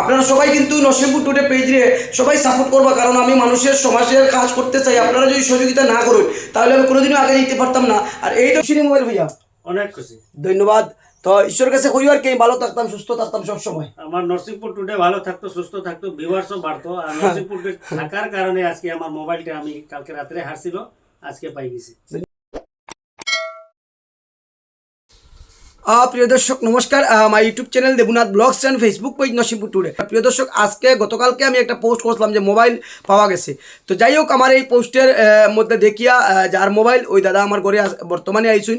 আপনারা সবাই কিন্তু নসিমপুর টুডে পেজে সবাই সাপোর্ট করবা কারণ আমি মানুষের সমাজের কাজ করতে চাই। আপনারা যদি সহযোগিতা না করুন তাহলে আমি কোনোদিনও আগে যেতে পারতাম না। আর এই তো সিনে মোবাইল ভাইয়া? অনেক খুশি। ধন্যবাদ। তো ঈশ্বরের কাছে কই আর কি ভালো থাকতাম সুস্থ থাকতাম সব সময় আমার নরসিংপুর টুডে ভালো থাকতো সুস্থ থাকতো ভিউয়ার্সও বাড়তো। আর নরসিংপুর টুডে থাকার কারণে আজকে আমার মোবাইলটা আমি কালকে রাত্রে হারছিল আজকে পাই গেছি। প্রিয় দর্শক, নমস্কার। আমার YouTube channel Debnath blogs and Facebook page Nasimpur টুরে প্রিয় দর্শক, আজকে, গতকালকে আমি একটা পোস্ট করছিলাম যে মোবাইল পাওয়া গেছে। তো যাই হোক, আমার এই পোস্টের মধ্যে দেখিয়া যার মোবাইল ওই দাদা আমার ঘরে বর্তমানে আইসুন।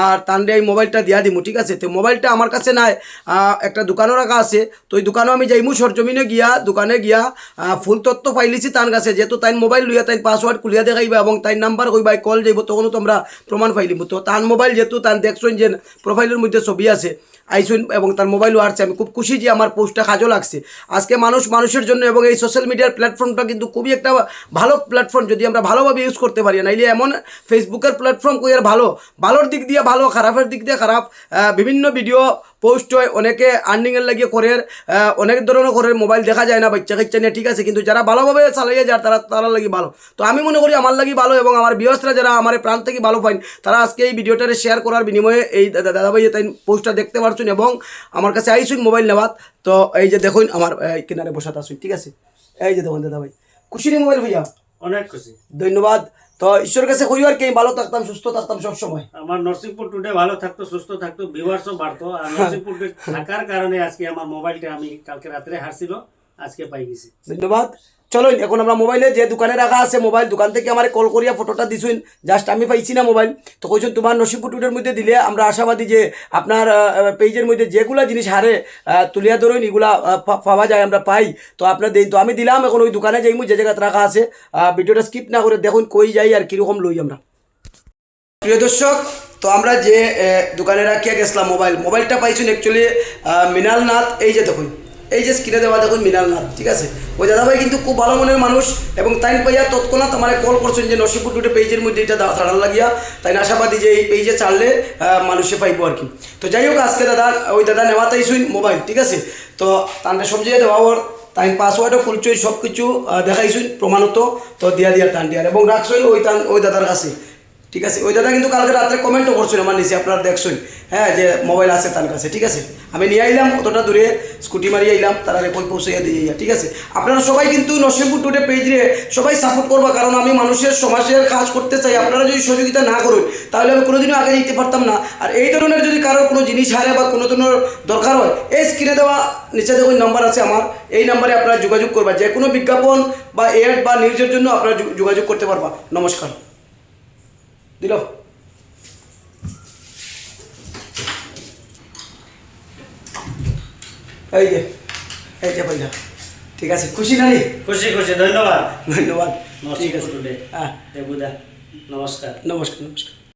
আর তান্ডে এই মোবাইলটা দিয়া দিমু, ঠিক আছে? তো মোবাইলটা আমার কাছে নাই একটা দোকানও রাখা আছে। তো ওই দোকানও আমি যাইমু, সরজমিনে গিয়া, দোকানে গিয়া ফুল তথ্য পাইলিছি তার কাছে। যেহেতু তাই মোবাইল লইয়া তাই পাসওয়ার্ড খুলিয়া দেখাইবা এবং তাই নাম্বার কইবা কল যাইব, তখনও তোমরা প্রমাণ পাইলিব তো তার মোবাইল যেহেতু তার দেখছেন যে প্রোফাইলের মধ্যে ছবি আছে, আইসুন এবং তার মোবাইলও আসছে। আমি খুব খুশি যে আমার পোস্টটা কাজও লাগছে। আজকে মানুষ মানুষের জন্য এবং এই সোশ্যাল মিডিয়ার প্ল্যাটফর্মটা কিন্তু খুবই একটা ভালো প্ল্যাটফর্ম যদি আমরা ভালোভাবে ইউজ করতে পারি। নাইলে এমন ফেসবুকের প্ল্যাটফর্ম কই আর ভালো? ভালোর দিক দিয়ে ভালো, খারাপের দিক দিয়ে খারাপ বিভিন্ন ভিডিও পোস্ট হয়, অনেকে আর্নিংয়ের লাগিয়ে করে অনেক ধরনের করে মোবাইল দেখা যায় না, বাচ্চা কাচ্চা নিয়ে, ঠিক আছে? কিন্তু যারা ভালোভাবে চালাইয়া যায়, তারা তারা লাগি ভালো। তো আমি মনে করি আমার লাগি ভালো এবং আমার বিয়সরা যারা আমার প্রাণ থেকে ভালো পাইন, তারা আজকে এই ভিডিওটারে শেয়ার করার বিনিময়ে এই দাদা দাদাভাই তাই পোস্টটা দেখতে পারছুন এবং আমার কাছে আইসুন মোবাইল নেওয়াত। তো এই যে দেখুন, আমার কিনারে বসাতে আসুন ঠিক আছে? এই যে দেখুন, দাদাভাই। খুশি মোবাইল ভাইয়া? অনেক খুশি। ধন্যবাদ। তো ঈশ্বর কাছে কই আর কি ভালো থাকতাম সুস্থ থাকতাম সব সময় আমার নরসিংপুর টুডে ভালো থাকতো সুস্থ থাকতো ভিউয়ার্সও বাড়তো। আর নরসিংপুর থাকার কারণে আজকে আমার মোবাইলটা আমি কালকে রাত্রে হারছিল আজকে পাই গেছি। ধন্যবাদ। চলো, এখন আমরা মোবাইলে যে দোকানে রাখা আছে মোবাইল দোকান থেকে আমার কল করিয়া ফটোটা দিছুন। জাস্ট আমি পাইছি না মোবাইল তো কইছেন, তোমার নসিবপুর টুটের মধ্যে দিলে আমরা আশাবাদী যে আপনার পেজের মধ্যে যেগুলা জিনিস হারে তুলিয়া ধরুন, এগুলা পাওয়া যায়, আমরা পাই। তো আপনার দেই, তো আমি দিলাম, এখন ওই দোকানে যাইমু, যে জায়গাতে রাখা আছে। ভিডিওটা স্কিপ না করে দেখুন, কই যাই আর কীরকম লই আমরা। প্রিয় দর্শক, তো আমরা যে দোকানে রাখিয়া গেছিলাম মোবাইল মোবাইলটা পাইছুন অ্যাকচুয়ালি মৃণাল নাথ। এই যে দেখুন এই যে স্ক্রিনে দেওয়া দেখুন মৃণাল নাথ ঠিক আছে? ওই দাদাভাই কিন্তু খুব ভালো মনের মানুষ এবং তাই পাইয়া তৎক্ষণাৎ আমার কল করছেন যে নসিপুর টুটে পেজের মধ্যে এটা ছাড়ার লাগিয়া। তাই আশাবাদী যে এই পেজে ছাড়লে মানুষে পাইবো আর কি। তো যাই হোক, আজকে দাদা, ওই দাদা নেওয়াতেই শুন মোবাইল ঠিক আছে? তো তান্ডে সবজিয়ে দেওয়া ওর তাই পাসওয়ার্ডও খুলছই সব কিছু দেখাইছুন প্রমাণত। তো দিয়া দিয়া টান দিয়ার এবং রাখছই ওই তান ওই দাদার কাছে। ঠিক আছে? ওই দাদা কিন্তু কালকে রাত্রে কমেন্টও করছিল, আমার নিচে, আপনারা দেখছেন হ্যাঁ যে মোবাইল আছে তার কাছে, ঠিক আছে? আমি নিয়ে আইলাম, অতটা দূরে স্কুটি মারিয়ে আইলাম, তারা রেকর্ড পৌঁছাইয়া দিয়ে যাইয়া ঠিক আছে? আপনারা সবাই কিন্তু নসিবপুর টুডে পেজে সবাই সাপোর্ট করবা, কারণ আমি মানুষের, সমাজের কাজ করতে চাই, আপনারা যদি সহযোগিতা না করুন, তাহলে আমি কোনোদিনও আগে যেতে পারতাম না। আর এই ধরনের যদি কারোর কোনো জিনিস হারে বা কোনো ধরনের দরকার হয়, এই স্ক্রিনে দেওয়া নিচে দেখুন নাম্বার আছে আমার, এই নাম্বারে আপনারা যোগাযোগ করবা যে কোনো বিজ্ঞাপন বা এড বা নিউজের জন্য আপনারা যোগাযোগ করতে পারবা। নমস্কার। দিল। এই যে এই যে ভাইয়া ঠিক আছে খুশি নারী খুশি খুশি ধন্যবাদ। ধন্যবাদ। ঠিক আছে। হ্যাঁ। দেবুদা নমস্কার। নমস্কার নমস্কার।